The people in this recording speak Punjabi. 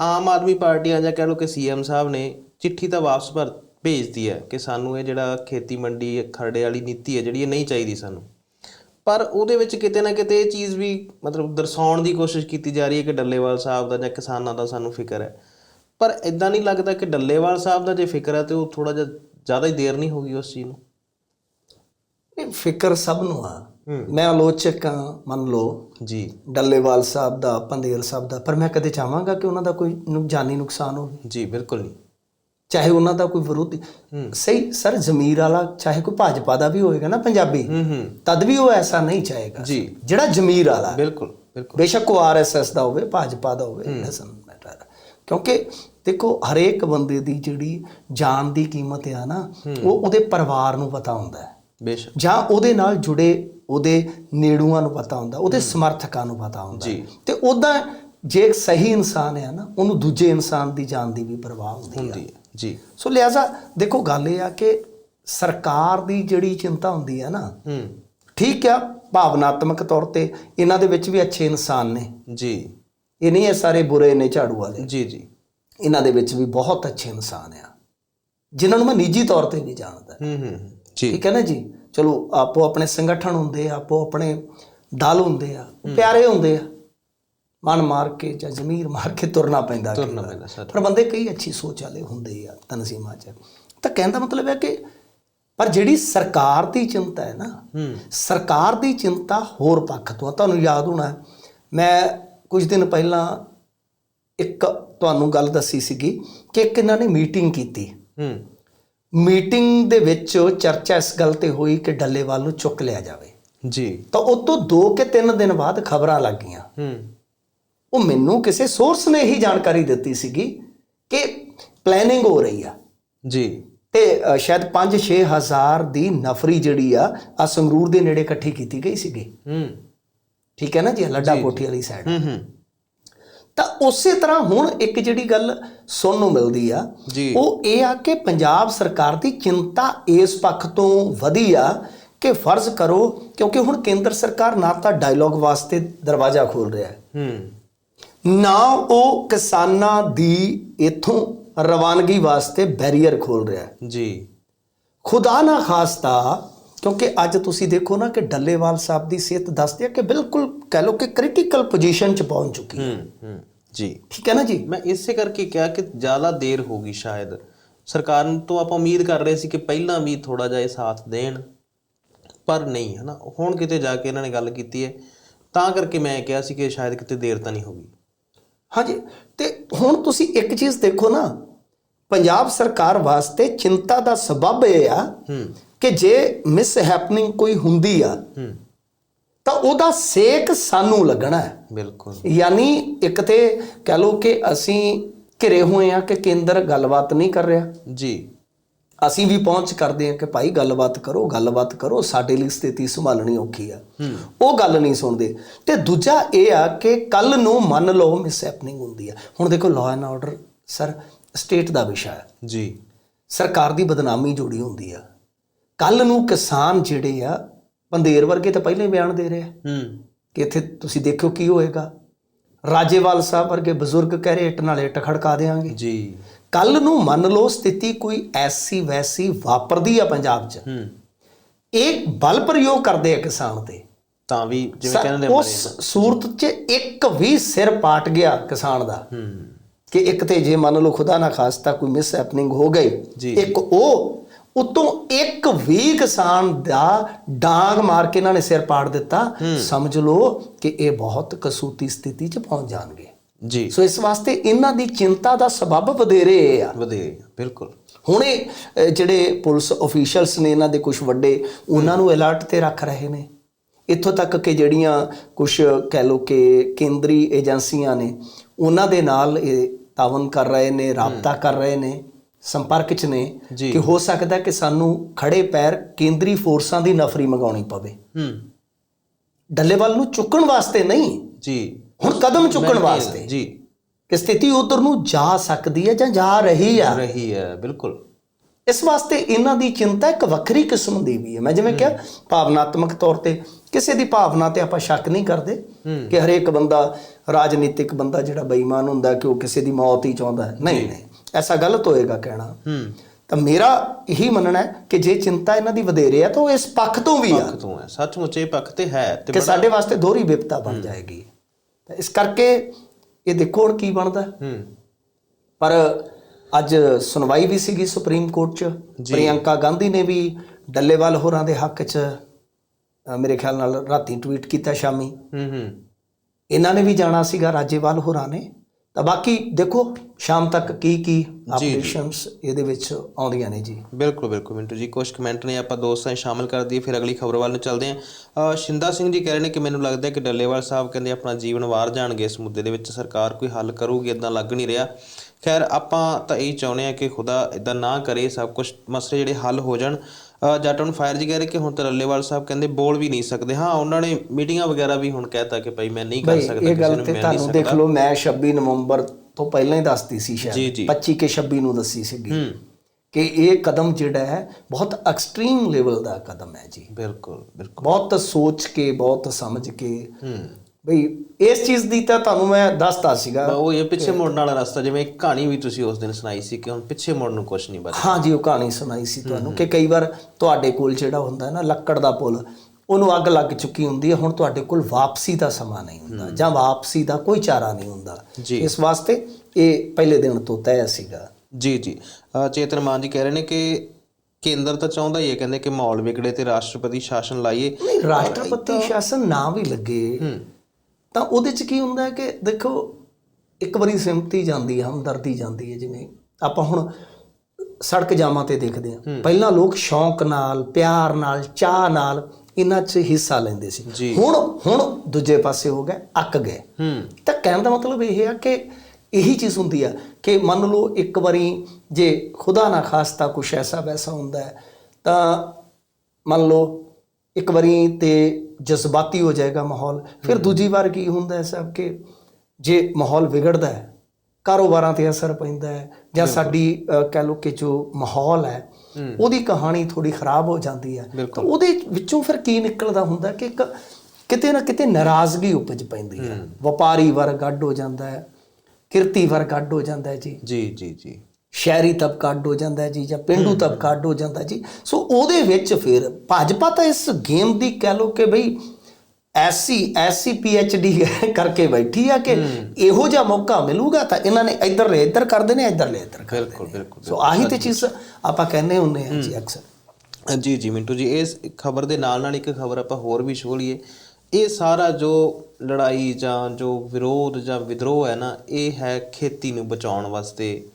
ਆਮ ਆਦਮੀ ਪਾਰਟੀਆਂ ਜਾਂ ਕਹਿ ਲਓ ਕਿ ਸੀਐਮ ਸਾਹਿਬ ਨੇ ਚਿੱਠੀ ਤਾਂ ਵਾਪਸ ਭਰ ਭੇਜਦੀ ਹੈ ਕਿ ਸਾਨੂੰ ਇਹ ਜਿਹੜਾ ਖੇਤੀ ਮੰਡੀ ਖਰੜੇ ਵਾਲੀ ਨੀਤੀ ਹੈ ਜਿਹੜੀ ਇਹ ਨਹੀਂ ਚਾਹੀਦੀ ਸਾਨੂੰ। ਪਰ ਉਹਦੇ ਵਿੱਚ ਕਿਤੇ ਨਾ ਕਿਤੇ ਇਹ ਚੀਜ਼ ਵੀ ਮਤਲਬ ਦਰਸਾਉਣ ਦੀ ਕੋਸ਼ਿਸ਼ ਕੀਤੀ ਜਾ ਰਹੀ ਹੈ ਕਿ ਡੱਲੇਵਾਲ ਸਾਹਿਬ ਦਾ ਜਾਂ ਕਿਸਾਨਾਂ ਦਾ ਸਾਨੂੰ ਫਿਕਰ ਹੈ। ਪਰ ਇਦਾਂ ਨਹੀਂ ਲੱਗਦਾ ਕਿ ਡੱਲੇਵਾਲ ਸਾਹਿਬ ਦਾ ਜੇ ਫਿਕਰ ਹੈ ਤੇ ਉਹ ਥੋੜਾ ਜਿਹਾ ਜ਼ਿਆਦਾ ਹੀ ਦੇਰ ਨਹੀਂ ਹੋਗੀ ਉਸ ਚੀਜ਼ ਨੂੰ। ਇਹ ਫਿਕਰ ਸਭ ਨੂੰ ਆ। ਮੈਂ ਆਲੋਚਕ ਹਾਂ ਮੰਨ ਲਓ। ਜੀ। ਡੱਲੇਵਾਲ ਸਾਹਿਬ ਦਾ ਪੰਦੇਰ ਸਾਹਿਬ ਦਾ। ਪਰ ਮੈਂ ਕਦੇ ਚਾਹਾਂਗਾ ਕਿ ਉਹਨਾਂ ਦਾ ਕੋਈ ਜਾਨੀ ਨੁਕਸਾਨ ਹੋਵੇ। ਜੀ ਬਿਲਕੁਲ ਨਹੀਂ। ਚਾਹੇ ਉਹਨਾਂ ਦਾ ਕੋਈ ਵਿਰੋਧੀ ਸਹੀ ਸਰ ਜ਼ਮੀਰ ਵਾਲਾ ਚਾਹੇ ਕੋਈ ਭਾਜਪਾ ਦਾ ਵੀ ਹੋਏਗਾ ਨਾ ਪੰਜਾਬੀ ਹੂੰ ਹੂੰ। ਤਦ ਵੀ ਉਹ ਐਸਾ ਨਹੀਂ ਚਾਹੇਗਾ। ਜੀ। ਜਿਹੜਾ ਜ਼ਮੀਰ ਵਾਲਾ ਬਿਲਕੁਲ ਬਿਲਕੁਲ। ਬੇਸ਼ੱਕ ਉਹ ਆਰਐਸਐਸ ਦਾ ਹੋਵੇ ਭਾਜਪਾ ਦਾ ਹੋਵੇ ਮੈਟਰ ਕਿਉਂਕਿ ਦੇਖੋ ਹਰੇਕ ਬੰਦੇ ਦੀ ਜਿਹੜੀ ਜਾਨ ਦੀ ਕੀਮਤ ਆ ਨਾ ਉਹ ਉਹਦੇ ਪਰਿਵਾਰ ਨੂੰ ਪਤਾ ਹੁੰਦਾ ਹੈ। ਬੇਸ਼ੱਕ। ਜਾਂ ਉਹਦੇ ਨਾਲ ਜੁੜੇ ਉਹਦੇ ਨੇੜੂਆਂ ਨੂੰ ਪਤਾ ਹੁੰਦਾ ਉਹਦੇ ਸਮਰਥਕਾਂ ਨੂੰ ਪਤਾ ਹੁੰਦਾ ਜੀ। ਤੇ ਉਦਾਂ ਜੇ ਇੱਕ ਸਹੀ ਇਨਸਾਨ ਹੈ ਨਾ ਉਹਨੂੰ ਦੂਜੇ ਇਨਸਾਨ ਦੀ ਜਾਨ ਦੀ ਵੀ ਪਰਵਾਹ ਹੁੰਦੀ ਹੈ ਹੁੰਦੀ ਹੈ ਜੀ। ਸੋ ਲਿਆਜ਼ਾ ਦੇਖੋ ਗੱਲ ਇਹ ਆ ਕਿ ਸਰਕਾਰ ਦੀ ਜਿਹੜੀ ਚਿੰਤਾ ਹੁੰਦੀ ਹੈ ਨਾ ਹੂੰ। ਠੀਕ ਆ ਭਾਵਨਾਤਮਕ ਤੌਰ ਤੇ ਇਹਨਾਂ ਦੇ ਵਿੱਚ ਵੀ ਅੱਛੇ ਇਨਸਾਨ ਨੇ। ਜੀ। ਇਹ ਨਹੀਂ ਹੈ ਸਾਰੇ ਬੁਰੇ ਨੇ ਝਾੜੂ ਵਾਲੇ। ਜੀ ਜੀ। ਇਹਨਾਂ ਦੇ ਵਿੱਚ ਵੀ ਬਹੁਤ ਅੱਛੇ ਇਨਸਾਨ ਆ ਜਿਨ੍ਹਾਂ ਨੂੰ ਮੈਂ ਨਿੱਜੀ ਤੌਰ ਤੇ ਵੀ ਜਾਣਦਾ। ਹੂੰ ਹੂੰ। ਜੀ। ਠੀਕ ਹੈ ਨਾ ਜੀ? ਚਲੋ ਆਪੋ ਆਪਣੇ ਸੰਗਠਨ ਹੁੰਦੇ ਆ ਆਪੋ ਆਪਣੇ ਦਲ ਹੁੰਦੇ ਆ ਪਿਆਰੇ ਹੁੰਦੇ ਆ। ਮਨ ਮਾਰ ਕੇ ਜਾਂ ਜ਼ਮੀਰ ਮਾਰ ਕੇ ਤੁਰਨਾ ਪੈਂਦਾ ਤੁਰਨਾ। ਪੈਂਦਾ ਪਰ ਬੰਦੇ ਕਈ ਅੱਛੀ ਸੋਚ ਵਾਲੇ ਹੁੰਦੇ ਆ ਤਨਜ਼ੀਮਾਂ 'ਚ। ਤਾਂ ਕਹਿਣ ਦਾ ਮਤਲਬ ਹੈ ਕਿ ਪਰ ਜਿਹੜੀ ਸਰਕਾਰ ਦੀ ਚਿੰਤਾ ਹੈ ਨਾ ਸਰਕਾਰ ਦੀ ਚਿੰਤਾ ਹੋਰ ਪੱਖ ਤੋਂ ਆ। ਤੁਹਾਨੂੰ ਯਾਦ ਹੋਣਾ ਮੈਂ ਕੁਝ ਦਿਨ ਪਹਿਲਾਂ ਇੱਕ ਤੁਹਾਨੂੰ ਗੱਲ ਦੱਸੀ ਸੀਗੀ ਕਿ ਇੱਕ ਇਹਨਾਂ ਨੇ ਮੀਟਿੰਗ ਕੀਤੀ। ਹੂੰ। ਮੀਟਿੰਗ ਦੇ ਵਿੱਚ ਚਰਚਾ ਇਸ ਗੱਲ ਤੇ ਹੋਈ ਕਿ ਡੱਲੇਵਾਲ ਨੂੰ ਚੁੱਕ ਲਿਆ ਜਾਵੇ। ਜੀ। ਤਾਂ ਉਹ ਤੋਂ 2 ਕਿ 3 ਦਿਨ ਬਾਅਦ ਖਬਰਾਂ ਲੱਗੀਆਂ। ਹੂੰ। ਉਹ ਮੈਨੂੰ ਕਿਸੇ ਸੋਰਸ ਨੇ ਹੀ ਜਾਣਕਾਰੀ ਦਿੱਤੀ ਸੀਗੀ ਕਿ ਪਲੈਨਿੰਗ ਹੋ ਰਹੀ ਆ। ਜੀ। ਤੇ ਸ਼ਾਇਦ 5-6 ਹਜ਼ਾਰ ਦੀ ਨਫਰੀ ਜਿਹੜੀ ਆ ਆ ਸੰਗਰੂਰ ਦੇ ਨੇੜੇ ਇਕੱਠੀ ਕੀਤੀ ਗਈ ਸੀਗੀ। ਹੂੰ। ਠੀਕ ਹੈ ਨਾ ਜੀ ਲੱਡਾ ਕੋਠੀ ਵਾਲੀ ਸਾਈਡ ਹੂੰ ਹੂੰ। ਤਾਂ ਉਸੇ ਤਰ੍ਹਾਂ ਹੁਣ ਇੱਕ ਜਿਹੜੀ ਗੱਲ ਸੁਣਨ ਨੂੰ ਮਿਲਦੀ ਆ ਉਹ ਇਹ ਆ ਕਿ ਪੰਜਾਬ ਸਰਕਾਰ ਦੀ ਚਿੰਤਾ ਇਸ ਪੱਖ ਤੋਂ ਵਧੀ ਆ ਕਿ ਫਰਜ਼ ਕਰੋ ਕਿਉਂਕਿ ਹੁਣ ਕੇਂਦਰ ਸਰਕਾਰ ਨਾ ਤਾਂ ਡਾਇਲੌਗ ਵਾਸਤੇ ਦਰਵਾਜ਼ਾ ਖੋਲ ਰਿਹਾ ਹੈ। ਹੂੰ। ਨਾ ਉਹ ਕਿਸਾਨਾਂ ਦੀ ਇਥੋਂ ਰਵਾਨਗੀ ਵਾਸਤੇ ਬੈਰੀਅਰ ਖੋਲ ਰਿਹਾ ਹੈ। ਜੀ। ਖੁਦਾ ਨਾ ਖਾਸਤਾ ਕਿਉਂਕਿ ਅੱਜ ਤੁਸੀਂ ਦੇਖੋ ਨਾ ਕਿ ਡੱਲੇਵਾਲ ਸਾਹਿਬ ਦੀ ਸਿਹਤ ਦੱਸਦੀ ਹੈ ਕਿ ਬਿਲਕੁਲ ਕਹਿ ਲਓ ਕਿ ਕ੍ਰਿਟੀਕਲ ਪੋਜੀਸ਼ਨ 'ਚ ਪਹੁੰਚ ਚੁੱਕੀ ਹੈ। ਹੂੰ ਹੂੰ ਜੀ। ਠੀਕ ਹੈ ਨਾ ਜੀ? ਮੈਂ ਇਸੇ ਕਰਕੇ ਕਿਹਾ ਕਿ ਜ਼ਿਆਦਾ ਦੇਰ ਹੋ ਗਈ ਸ਼ਾਇਦ। ਸਰਕਾਰ ਤੋਂ ਆਪਾਂ ਉਮੀਦ ਕਰ ਰਹੇ ਸੀ ਕਿ ਪਹਿਲਾਂ ਵੀ ਥੋੜਾ ਜਿਹਾ ਇਹ ਸਾਥ ਦੇਣ ਪਰ ਨਹੀਂ ਹਨਾ? ਹੁਣ ਕਿਤੇ ਜਾ ਕੇ ਇਹਨਾਂ ਨੇ ਗੱਲ ਕੀਤੀ ਹੈ ਤਾਂ ਕਰਕੇ ਮੈਂ ਕਿਹਾ ਸੀ ਕਿ ਸ਼ਾਇਦ ਕਿਤੇ ਦੇਰ ਤਾਂ ਨਹੀਂ ਹੋਗੀ ਹਾਂਜੀ ਤੇ ਹੁਣ ਤੁਸੀਂ ਇੱਕ ਚੀਜ਼ ਦੇਖੋ ਨਾ ਪੰਜਾਬ ਸਰਕਾਰ ਵਾਸਤੇ ਚਿੰਤਾ ਦਾ ਸਬਬ ਇਹ ਆ ਹੂੰ। ਕਿ ਜੇ ਮਿਸ ਹੈਪਨਿੰਗ ਕੋਈ ਹੁੰਦੀ ਆ ਤਾਂ ਉਹਦਾ ਸੇਕ ਸਾਨੂੰ ਲੱਗਣਾ ਹੈ। ਬਿਲਕੁਲ। ਯਾਨੀ ਇੱਕ ਤੇ ਕਹ ਲਓ ਕਿ ਅਸੀਂ ਘਿਰੇ ਹੋਏ ਆ ਕਿ ਕੇਂਦਰ ਗੱਲਬਾਤ ਨਹੀਂ ਕਰ ਰਿਹਾ। ਜੀ। ਅਸੀਂ ਵੀ ਪਹੁੰਚ ਕਰਦੇ ਆ ਕਿ ਭਾਈ ਗੱਲਬਾਤ ਕਰੋ ਗੱਲਬਾਤ ਕਰੋ ਸਾਡੇ ਲਈ ਸਥਿਤੀ ਸੰਭਾਲਣੀ ਔਖੀ ਆ। ਉਹ ਗੱਲ ਨਹੀਂ ਸੁਣਦੇ। ਤੇ ਦੂਜਾ ਇਹ ਆ ਕਿ ਕੱਲ ਨੂੰ ਮੰਨ ਲਓ ਮਿਸ ਹੈਪਨਿੰਗ ਹੁੰਦੀ ਆ। ਹੁਣ ਦੇਖੋ law and order sir state ਦਾ ਵਿਸ਼ਾ ਹੈ। ਜੀ। ਸਰਕਾਰ ਦੀ ਬਦਨਾਮੀ ਜੁੜੀ ਹੁੰਦੀ ਆ। ਕੱਲ ਨੂੰ ਕਿਸਾਨ ਜਿਹੜੇ ਆ ਪੰਦੇਰ ਵਰਗੇ ਤਾਂ ਪਹਿਲਾਂ ਹੀ ਬਿਆਨ ਦੇ ਰਹੇ ਆ। ਹੂੰ। ਕਿ ਇੱਥੇ ਤੁਸੀਂ ਦੇਖਿਓ ਕੀ ਹੋਏਗਾ। ਰਾਜੇਵਾਲ ਸਾਹਿਬ ਵਰਗੇ ਬਜ਼ੁਰਗ ਕਹਿ ਰਹੇ ਇੱਟ ਨਾਲ ਇੱਟ ਖੜਕਾ ਦੇਾਂਗੇ ਜੀ। ਕੱਲ ਨੂੰ ਮੰਨ ਲਓ ਸਥਿਤੀ ਕੋਈ ਐਸੀ ਵੈਸੀ ਵਾਪਰਦੀ ਆ ਪੰਜਾਬ 'ਚ। ਹੂੰ। ਇਹ ਬਲ ਪ੍ਰਯੋਗ ਕਰਦੇ ਆ ਕਿਸਾਨ ਤੇ। ਤਾਂ ਵੀ ਜਿਵੇਂ ਕਹਿੰਦੇ ਨੇ ਉਸ ਸੂਰਤ 'ਚ ਇੱਕ ਵੀ ਸਿਰ ਪਾਟ ਗਿਆ ਕਿਸਾਨ ਦਾ। ਹੂੰ। ਕਿ ਇੱਕ ਤੇ ਜੇ ਮੰਨ ਲਓ ਖੁਦਾ ਨਾ ਖਾਸਤਾ ਕੋਈ ਮਿਸ ਹੈਪਨਿੰਗ ਹੋ ਗਈ। ਇੱਕ ਉਹ ਉਤੋਂ ਇੱਕ ਵੀ ਕਿਸਾਨ ਦਾ ਡਾਂਗ ਮਾਰ ਕੇ ਇਹਨਾਂ ਨੇ ਸਿਰ ਪਾੜ ਦਿੱਤਾ ਸਮਝ ਲਓ ਕਿ ਇਹ ਬਹੁਤ ਕਸੂਤੀ ਸਥਿਤੀ 'ਚ ਪਹੁੰਚ ਜਾਣਗੇ। ਜੀ। ਸੋ ਇਸ ਵਾਸਤੇ ਇਹਨਾਂ ਦੀ ਚਿੰਤਾ ਦਾ ਸਬਬ ਵਧੇਰੇ ਆ। ਵਧੇ ਬਿਲਕੁਲ। ਹੁਣ ਜਿਹੜੇ ਪੁਲਿਸ ਅਫੀਸ਼ੀਅਲਸ ਨੇ ਇਹਨਾਂ ਦੇ ਕੁਝ ਵੱਡੇ ਉਹਨਾਂ ਨੂੰ ਅਲਰਟ ਤੇ ਰੱਖ ਰਹੇ ਨੇ। ਇੱਥੋਂ ਤੱਕ ਕਿ ਜਿਹੜੀਆਂ ਕੁਝ ਕਹਿ ਲੋ ਕਿ ਕੇਂਦਰੀ ਏਜੰਸੀਆਂ ਨੇ ਉਹਨਾਂ ਦੇ ਨਾਲ ਇਹ ਤਾਵਨ ਕਰ ਰਹੇ ਨੇ ਰਾਬਤਾ ਕਰ ਰਹੇ ਨੇ। ਸੰਪਰਕ 'ਚ ਨੇ। ਕਿ ਹੋ ਸਕਦਾ ਕਿ ਸਾਨੂੰ ਖੜੇ ਪੈਰ ਕੇਂਦਰੀ ਫੋਰਸਾਂ ਦੀ ਨਫਰੀ ਮੰਗਾਉਣੀ ਪਵੇ। ਹੂੰ। ਡੱਲੇਵਾਲ ਨੂੰ ਚੁੱਕਣ ਵਾਸਤੇ ਨਹੀਂ। ਜੀ। ਹੁਣ ਕਦਮ ਚੁੱਕਣ ਵਾਸਤੇ। ਜੀ। ਕਿ ਸਥਿਤੀ ਉਧਰ ਨੂੰ ਜਾ ਸਕਦੀ ਹੈ ਜਾਂ ਜਾ ਰਹੀ ਆ। ਰਹੀ ਹੈ ਬਿਲਕੁਲ। ਇਸ ਵਾਸਤੇ ਇਹਨਾਂ ਦੀ ਚਿੰਤਾ ਇੱਕ ਵੱਖਰੀ ਕਿਸਮ ਦੀ ਵੀ ਹੈ। ਮੈਂ ਜਿਵੇਂ ਕਿਹਾ ਭਾਵਨਾਤਮਕ ਤੌਰ ਤੇ ਕਿਸੇ ਦੀ ਭਾਵਨਾ ਤੇ ਆਪਾਂ ਸ਼ੱਕ ਨਹੀਂ ਕਰਦੇ ਕਿ ਹਰੇਕ ਬੰਦਾ ਰਾਜਨੀਤਿਕ ਬੰਦਾ ਜਿਹੜਾ ਬੇਈਮਾਨ ਹੁੰਦਾ ਕਿ ਉਹ ਕਿਸੇ ਦੀ ਮੌਤ ਹੀ ਚਾਹੁੰਦਾ ਹੈ। ਨਹੀਂ ਨਹੀਂ। ਐਸਾ ਗਲਤ ਹੋਏਗਾ ਕਹਿਣਾ। ਹੂੰ। ਤਾਂ ਮੇਰਾ ਇਹੀ ਮੰਨਣਾ ਹੈ ਕਿ ਜੇ ਚਿੰਤਾ ਇਹਨਾਂ ਦੀ ਵਧੇਰੇ ਹੈ ਤਾਂ ਉਹ ਇਸ ਪੱਖ ਤੋਂ ਵੀ ਆ। ਪੱਖ ਤੋਂ ਹੈ ਸੱਚਮੁੱਚ ਇਹ ਪੱਖ ਤੇ ਹੈ ਤੇ ਕਿ ਸਾਡੇ ਵਾਸਤੇ ਦੋਹਰੀ ਵਿਪਤਾ ਬਣ ਜਾਏਗੀ। ਤਾਂ ਇਸ ਕਰਕੇ ਇਹ ਦੇਖੋ ਹੁਣ ਕੀ ਬਣਦਾ। ਹੈ। ਪਰ ਅੱਜ ਸੁਣਵਾਈ ਵੀ ਸੀਗੀ ਸੁਪਰੀਮ ਕੋਰਟ 'ਚ। ਪ੍ਰਿਯੰਕਾ ਗਾਂਧੀ ਨੇ ਵੀ ਡੱਲੇਵਾਲ ਹੋਰਾਂ ਦੇ ਹੱਕ 'ਚ ਮੇਰੇ ਖਿਆਲ ਨਾਲ ਰਾਤੀ ਟਵੀਟ ਕੀਤਾ ਸ਼ਾਮੀ। ਹੂੰ ਹੂੰ। ਇਹਨਾਂ ਨੇ ਵੀ ਜਾਣਾ ਸੀਗਾ ਰਾਜੇਵਾਲ ਹੋਰਾਂ ਨੇ। ਤਾਂ ਬਾਕੀ ਦੇਖੋ ਸ਼ਾਮ ਤੱਕ ਕੀ ਕੀ ਆਪਰੇਸ਼ਨਸ ਇਹਦੇ ਵਿੱਚ ਆਉਂਦੀਆਂ ਨੇ ਜੀ। ਬਿਲਕੁਲ ਬਿਲਕੁਲ ਮਿੰਟੂ ਜੀ ਕੁਝ ਕਮੈਂਟ ਨੇ ਆਪਾਂ ਦੋਸਤਾਂ ਸ਼ਾਮਿਲ ਕਰ ਦਈਏ ਫਿਰ ਅਗਲੀ ਖਬਰ ਵੱਲ ਨੂੰ ਚੱਲਦੇ ਹਾਂ। ਸ਼ਿੰਦਾ ਸਿੰਘ ਜੀ ਕਹਿ ਰਹੇ ਨੇ ਕਿ ਮੈਨੂੰ ਲੱਗਦਾ ਹੈ ਕਿ ਡੱਲੇਵਾਲ ਸਾਹਿਬ ਕਹਿੰਦੇ ਆਪਣਾ ਜੀਵਨ ਵਾਰ ਜਾਣਗੇ ਇਸ ਮੁੱਦੇ ਦੇ ਵਿੱਚ ਸਰਕਾਰ ਕੋਈ ਹੱਲ ਕਰੂਗੀ ਇਦਾਂ ਲੱਗ ਨਹੀਂ ਰਿਹਾ। ਖੈਰ ਆਪਾਂ ਤਾਂ ਇਹ ਚਾਹੁੰਦੇ ਆ ਕਿ ਖੁਦਾ ਇਦਾਂ ਨਾ ਕਰੇ ਸਭ ਕੁਝ ਮਸਲੇ ਜਿਹੜੇ ਹੱਲ ਹੋ ਜਾਣ। ਜੱਟ ਔਨ ਫਾਇਰ ਜੀ ਕਹਿ ਰਹੇ ਕਿ ਹੁਣ ਤਾਂ ਡੱਲੇਵਾਲ ਸਾਹਿਬ ਕਹਿੰਦੇ ਬੋਲ ਵੀ ਨਹੀਂ ਸਕਦੇ। ਹਾਂ ਉਹਨਾਂ ਨੇ ਮੀਟਿੰਗਾਂ ਵਗੈਰਾ ਵੀ ਹੁਣ ਕਹਿਤਾ ਕਿ ਭਾਈ ਮੈਂ ਨਹੀਂ ਕਰ ਸਕਦਾ ਇਹ ਕਿਸੇ ਗੱਲ ਨੂੰ ਤੇ ਤੁਹਾਨੂੰ ਦੇਖ ਲਓ ਮੈਂ 26 ਨਵੰਬਰ ਤੋਂ ਪਹਿਲਾਂ ਹੀ ਦੱਸਤੀ ਸੀ ਸ਼ਾਇਦ। ਜੀ। 25 ਕੇ 26 ਨੂੰ ਦੱਸੀ ਸੀਗੀ। ਕਿ ਇਹ ਕਦਮ ਜਿਹੜਾ ਹੈ ਬਹੁਤ ਐਕਸਟ੍ਰੀਮ ਲੈਵਲ ਦਾ ਕਦਮ ਹੈ ਜੀ। ਬਿਲਕੁਲ ਬਿਲਕੁਲ। ਬਹੁਤ ਸੋਚ ਕੇ ਬਹੁਤ ਸਮਝ ਕੇ ਬਈ ਇਸ ਚੀਜ਼ ਦੀ ਤਾਂ ਤੁਹਾਨੂੰ ਮੈਂ ਦੱਸਤਾ ਸੀਗਾ। ਉਹ ਇਹ ਪਿੱਛੇ ਮੁੜਨ ਵਾਲਾ ਰਸਤਾ ਜਿਵੇਂ ਇੱਕ ਕਹਾਣੀ ਵੀ ਤੁਸੀਂ ਉਸ ਦਿਨ ਸੁਣਾਈ ਸੀ ਕਿ ਹੁਣ ਪਿੱਛੇ ਮੁੜਨ ਨੂੰ ਕੁਝ ਨਹੀਂ ਬਚਦਾ। ਹਾਂ ਜੀ ਉਹ ਕਹਾਣੀ ਸੁਣਾਈ ਸੀ ਤੁਹਾਨੂੰ ਕਿ ਕਈ ਵਾਰ ਤੁਹਾਡੇ ਕੋਲ ਜਿਹੜਾ ਹੁੰਦਾ ਹੈ ਨਾ ਲੱਕੜ ਦਾ ਪੁੱਲ ਉਹਨੂੰ ਅੱਗ ਲੱਗ ਚੁੱਕੀ ਹੁੰਦੀ ਹੈ ਹੁਣ ਤੁਹਾਡੇ ਕੋਲ ਵਾਪਸੀ ਦਾ ਸਮਾਂ ਨਹੀਂ ਹੁੰਦਾ ਜਾਂ ਵਾਪਸੀ ਦਾ ਕੋਈ ਚਾਰਾ ਨਹੀਂ ਹੁੰਦਾ। ਇਸ ਵਾਸਤੇ ਇਹ ਪਹਿਲੇ ਦਿਨ ਤੋਂ ਤੈਅ ਸੀਗਾ। ਜੀ ਜੀ। ਚੇਤਨ ਮਾਨ ਜੀ ਕਹਿ ਰਹੇ ਨੇ ਕਿ ਕੇਂਦਰ ਤਾਂ ਚਾਹੁੰਦਾ ਹੀ ਹੈ ਕਹਿੰਦੇ ਕਿ ਮਾਹੌਲ ਵਿਗੜੇ ਤੇ ਰਾਸ਼ਟਰਪਤੀ ਸ਼ਾਸਨ ਲਾਈਏ। ਰਾਸ਼ਟਰਪਤੀ ਸ਼ਾਸਨ ਨਾ ਵੀ ਲੱਗੇ। ਤਾਂ ਉਹਦੇ ਚ ਕੀ ਹੁੰਦਾ ਹੈ ਕਿ ਦੇਖੋ ਇੱਕ ਵਾਰੀ ਸਿਮਤੀ ਜਾਂਦੀ ਹੈ ਹਮਦਰਦੀ ਜਾਂਦੀ ਹੈ ਜਿਵੇਂ ਆਪਾਂ ਹੁਣ ਸੜਕ ਜਾਮਾਂ ਤੇ ਦੇਖਦੇ ਹਾਂ। ਪਹਿਲਾਂ ਲੋਕ ਸ਼ੌਂਕ ਨਾਲ ਪਿਆਰ ਨਾਲ ਚਾਹ ਨਾਲ ਇਹਨਾਂ 'ਚ ਹਿੱਸਾ ਲੈਂਦੇ ਸੀ। ਹੁਣ ਹੁਣ ਦੂਜੇ ਪਾਸੇ ਹੋ ਗਏ ਅੱਕ ਗਏ। ਹੂੰ। ਤਾਂ ਕਹਿਣ ਦਾ ਮਤਲਬ ਇਹ ਆ ਕਿ ਇਹੀ ਚੀਜ਼ ਹੁੰਦੀ ਆ ਕਿ ਮੰਨ ਲਓ ਇੱਕ ਵਾਰੀ ਜੇ ਖੁਦਾ ਨਾ ਖਾਸਤਾ ਕੁਛ ਐਸਾ ਵੈਸਾ ਹੁੰਦਾ ਹੈ ਤਾਂ ਮੰਨ ਲਓ ਇੱਕ ਵਾਰੀ ਤੇ ਜਜ਼ਬਾਤੀ ਹੋ ਜਾਏਗਾ ਮਾਹੌਲ। ਫਿਰ ਦੂਜੀ ਵਾਰ ਕੀ ਹੁੰਦਾ ਹੈ ਸਭ ਕਿ? ਜੇ ਮਾਹੌਲ ਵਿਗੜਦਾ ਹੈ ਕਾਰੋਬਾਰਾਂ ਤੇ ਅਸਰ ਪੈਂਦਾ ਹੈ ਜਾਂ ਸਾਡੀ ਕਹਿ ਲਓ ਕਿ ਜੋ ਮਾਹੌਲ ਹੈ ਉਹਦੀ ਕਹਾਣੀ ਥੋੜੀ ਖਰਾਬ ਹੋ ਜਾਂਦੀ ਹੈ। ਤਾਂ ਉਹਦੇ ਵਿੱਚੋਂ ਫਿਰ ਕੀ ਨਿਕਲਦਾ ਹੁੰਦਾ ਕਿ ਇੱਕ ਕਿਤੇ ਨਾ ਕਿਤੇ ਨਾਰਾਜ਼ਗੀ ਉਪਜ ਪੈਂਦੀ ਹੈ। ਵਪਾਰੀ ਵਰਗ ਅੱਡ ਹੋ ਜਾਂਦਾ ਹੈ ਕਿਰਤੀ ਵਰਗ ਅੱਡ ਹੋ ਜਾਂਦਾ ਹੈ ਜੀ। ਜੀ ਜੀ ਜੀ। ਸ਼ਹਿਰੀ ਤਬਕਾ ਅੱਡ ਹੋ ਜਾਂਦਾ ਜੀ ਜਾਂ ਪਿੰਡੂ ਤਬਕਾ ਅੱਡ ਹੋ ਜਾਂਦਾ ਜੀ। ਸੋ ਉਹਦੇ ਵਿੱਚ ਫਿਰ ਭਾਜਪਾ ਤਾਂ ਇਸ ਗੇਮ ਦੀ ਕਹਿ ਲੋ ਕਿ ਬਈ ਐਸੀ ਐਸੀ ਡੀ ਕਰਕੇ ਬੈਠੀ ਆ ਕਿ ਇਹੋ ਜਿਹਾ ਮੌਕਾ ਮਿਲੂਗਾ ਤਾਂ ਇਹਨਾਂ ਨੇ ਇੱਧਰ ਲੈ ਇੱਧਰ ਕਰਦੇ ਨੇ ਇੱਧਰ ਲੈ ਇੱਧਰ ਕਰਦੇ ਬਿਲਕੁਲ ਬਿਲਕੁਲ ਸੋ ਆਹੀ ਤੇ ਚੀਜ਼ ਆਪਾਂ ਕਹਿੰਦੇ ਹੁੰਦੇ ਆ ਜੀ ਅਕਸਰ। ਜੀ ਜੀ ਮਿੰਟੂ ਜੀ ਇਸ ਖਬਰ ਦੇ ਨਾਲ ਨਾਲ ਇੱਕ ਖਬਰ ਆਪਾਂ ਹੋਰ ਵੀ ਛੋਲੀਏ। ਇਹ ਸਾਰਾ ਜੋ ਲੜਾਈ ਜਾਂ ਜੋ ਵਿਰੋਧ ਜਾਂ ਵਿਦਰੋਹ ਹੈ ਨਾ ਇਹ ਹੈ ਖੇਤੀ ਨੂੰ ਬਚਾਉਣ ਵਾਸਤੇ